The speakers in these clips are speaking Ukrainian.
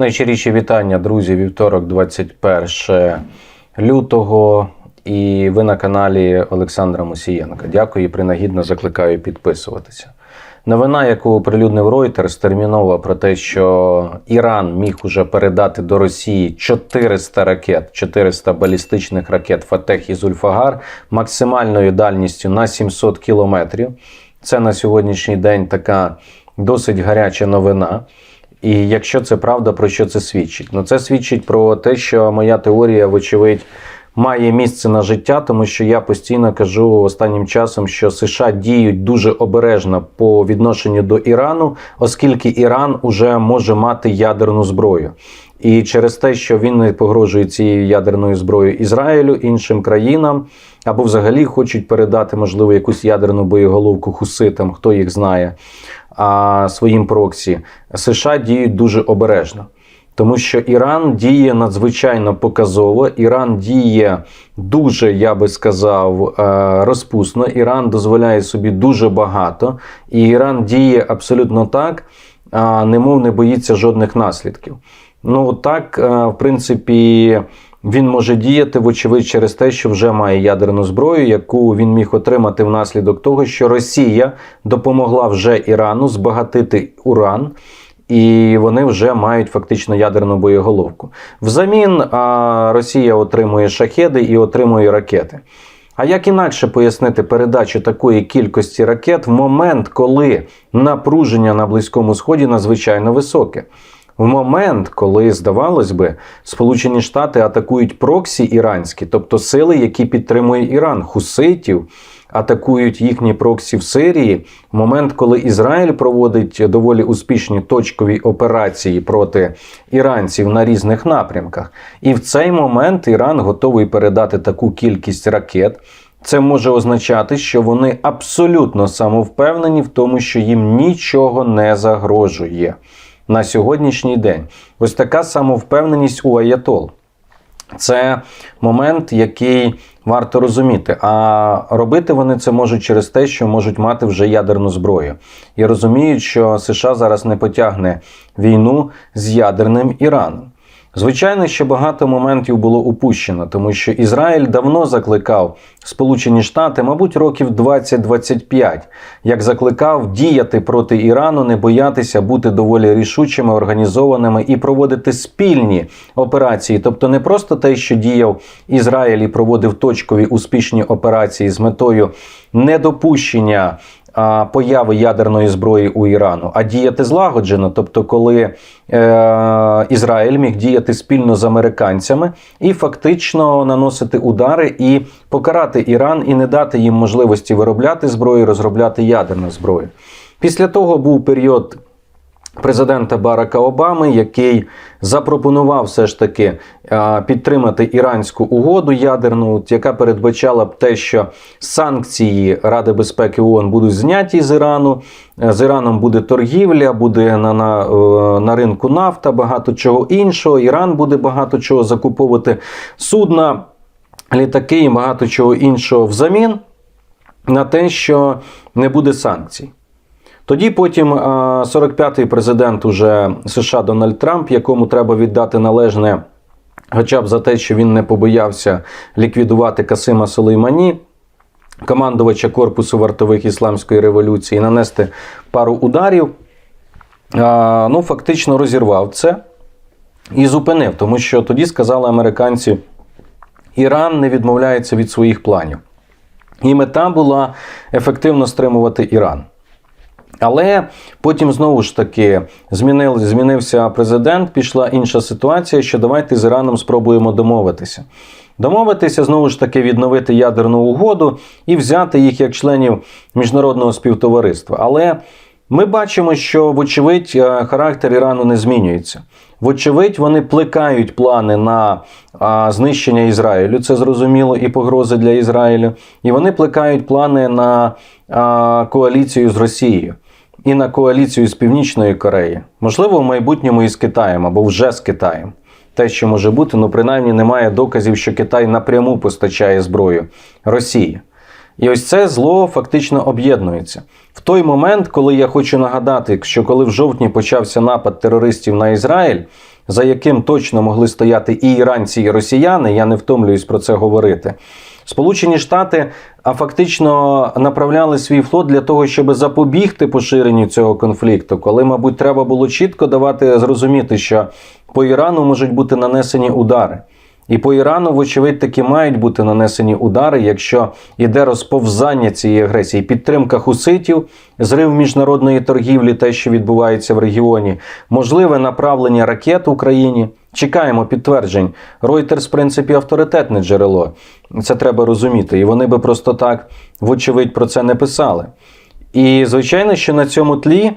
Найщиріші вітання, друзі, вівторок, 21 лютого. І ви на каналі Олександра Мусієнка. Дякую і принагідно закликаю підписуватися. Новина, яку оприлюднив Reuters, термінова про те, що Іран міг уже передати до Росії 400 ракет, 400 балістичних ракет Фатех і Зульфагар максимальною дальністю на 700 кілометрів. Це на сьогоднішній день така досить гаряча новина. І якщо це правда, про що це свідчить? Ну це свідчить про те, що моя теорія, вочевидь, має місце на життя, тому що я постійно кажу останнім часом, що США діють дуже обережно по відношенню до Ірану, оскільки Іран уже може мати ядерну зброю. І через те, що він не погрожує цією ядерною зброєю Ізраїлю, іншим країнам, або взагалі хочуть передати, можливо, якусь ядерну боєголовку хуситам, хто їх знає, а своїм проксі, США діють дуже обережно. Тому що Іран діє надзвичайно показово, Іран діє дуже, я би сказав, е, розпусно. Іран дозволяє собі дуже багато, і Іран діє абсолютно так, немов не боїться жодних наслідків. Ну так, е, в принципі, він може діяти, вочевидь, через те, що вже має ядерну зброю, яку він міг отримати внаслідок того, що Росія допомогла вже Ірану збагатити уран. І вони вже мають фактично ядерну боєголовку. Взамін а, Росія отримує шахеди і отримує ракети. А як інакше пояснити передачу такої кількості ракет в момент, коли напруження на Близькому Сході надзвичайно високе? В момент, коли, здавалось би, Сполучені Штати атакують проксі іранські, тобто сили, які підтримує Іран, хуситів, атакують їхні проксі в Сирії, в момент, коли Ізраїль проводить доволі успішні точкові операції проти іранців на різних напрямках. І в цей момент Іран готовий передати таку кількість ракет. Це може означати, що вони абсолютно самовпевнені в тому, що їм нічого не загрожує на сьогоднішній день. Ось така самовпевненість у Аятол. Це момент, який варто розуміти. А робити вони це можуть через те, що можуть мати вже ядерну зброю. І розуміють, що США зараз не потягне війну з ядерним Іраном. Звичайно, що багато моментів було упущено, тому що Ізраїль давно закликав Сполучені Штати, мабуть, років 20-25, як закликав діяти проти Ірану, не боятися бути доволі рішучими, організованими і проводити спільні операції, тобто не просто те, що діяв Ізраїль і проводив точкові успішні операції з метою недопущення появи ядерної зброї у Ірану, а діяти злагоджено, тобто, коли е, Ізраїль міг діяти спільно з американцями і фактично наносити удари і покарати Іран і не дати їм можливості виробляти зброю, розробляти ядерну зброю. Після того був період. Президента Барака Обами, який запропонував все ж таки підтримати іранську угоду ядерну, яка передбачала б те, що санкції Ради безпеки ООН будуть зняті з Ірану. Е, З Іраном буде торгівля, буде на, на, е, на ринку нафта, багато чого іншого. Іран буде багато чого закуповувати судна, літаки і багато чого іншого взамін на те, що не буде санкцій. Тоді потім 45-й президент уже США Дональд Трамп, якому треба віддати належне, хоча б за те, що він не побоявся ліквідувати Касима Сулеймані, командувача корпусу вартових ісламської революції, нанести пару ударів. Ну, фактично розірвав це і зупинив, тому що тоді сказали американці: Іран не відмовляється від своїх планів. І мета була ефективно стримувати Іран. Але потім знову ж таки змінив, змінився президент, пішла інша ситуація, що давайте з Іраном спробуємо домовитися. Домовитися, знову ж таки, відновити ядерну угоду і взяти їх як членів міжнародного співтовариства. Але ми бачимо, що, вочевидь, е, характер Ірану не змінюється. Вочевидь, вони плекають плани на а, знищення Ізраїлю, це зрозуміло, і погрози для Ізраїлю. І вони плекають плани на а, коаліцію з Росією і на коаліцію з Північної Кореї. Можливо, в майбутньому і з Китаєм або вже з Китаєм. Те, що може бути, ну принаймні немає доказів, що Китай напряму постачає зброю Росії. І ось це зло фактично об'єднується. В той момент, коли я хочу нагадати, що коли в жовтні почався напад терористів на Ізраїль, за яким точно могли стояти і іранці, і росіяни, я не втомлююсь про це говорити. Сполучені Штати а фактично направляли свій флот для того, щоб запобігти поширенню цього конфлікту, коли, мабуть, треба було чітко давати зрозуміти, що по Ірану можуть бути нанесені удари. І по Ірану, вочевидь, таки мають бути нанесені удари, якщо йде розповзання цієї агресії, підтримка хуситів, зрив міжнародної торгівлі, те, що відбувається в регіоні, можливе направлення ракет Україні. Чекаємо підтверджень. Reuters, в принципі, авторитетне джерело. Це треба розуміти. І вони би просто так, вочевидь, про це не писали. І звичайно, що на цьому тлі.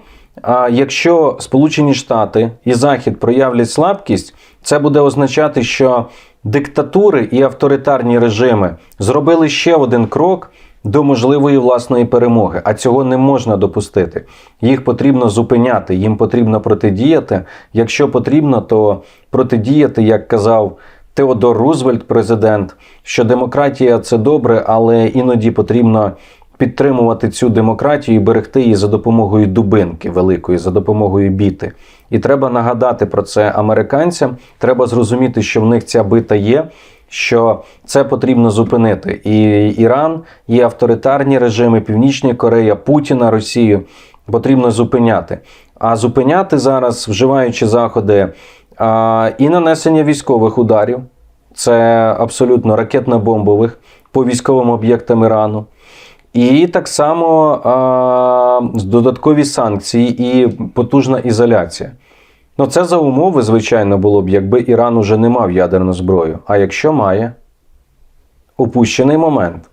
Якщо Сполучені Штати і Захід проявлять слабкість, це буде означати, що диктатури і авторитарні режими зробили ще один крок до можливої власної перемоги, а цього не можна допустити. Їх потрібно зупиняти, їм потрібно протидіяти. Якщо потрібно, то протидіяти, як казав Теодор Рузвельт, президент, що демократія це добре, але іноді потрібно підтримувати цю демократію і берегти її за допомогою дубинки великої, за допомогою біти. І треба нагадати про це американцям. Треба зрозуміти, що в них ця бита є. Що це потрібно зупинити, і Іран, і авторитарні режими, Північна Корея, Путіна, Росію потрібно зупиняти. А зупиняти зараз, вживаючи заходи а, і нанесення військових ударів, це абсолютно ракетно-бомбових по військовим об'єктам Ірану. І так само а, додаткові санкції і потужна ізоляція. Ну, це за умови, звичайно, було б, якби Іран уже не мав ядерну зброю. А якщо має упущений момент.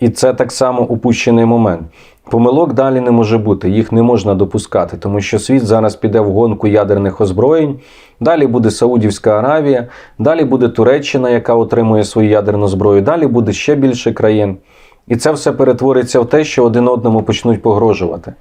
І це так само упущений момент. Помилок далі не може бути, їх не можна допускати, тому що світ зараз піде в гонку ядерних озброєнь. Далі буде Саудівська Аравія, далі буде Туреччина, яка отримує свою ядерну зброю, далі буде ще більше країн. І це все перетвориться в те, що один одному почнуть погрожувати.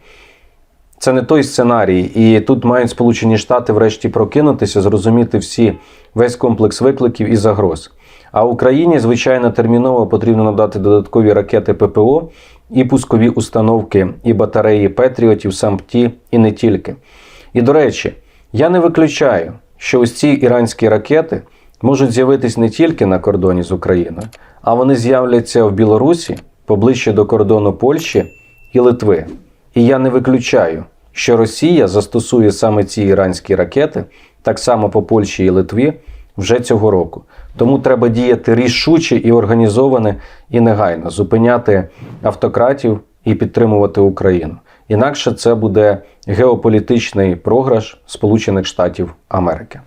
Це не той сценарій, і тут мають Сполучені Штати врешті прокинутися, зрозуміти всі весь комплекс викликів і загроз. А Україні, звичайно, терміново потрібно надати додаткові ракети ППО і пускові установки, і батареї Петріотів, САМПТІ, і не тільки. І до речі, я не виключаю, що ось ці іранські ракети можуть з'явитись не тільки на кордоні з Україною, а вони з'являться в Білорусі поближче до кордону Польщі і Литви. І я не виключаю, що Росія застосує саме ці іранські ракети так само по Польщі і Литві вже цього року. Тому треба діяти рішуче і організоване і негайно, зупиняти автократів і підтримувати Україну. Інакше це буде геополітичний програш Сполучених Штатів Америки.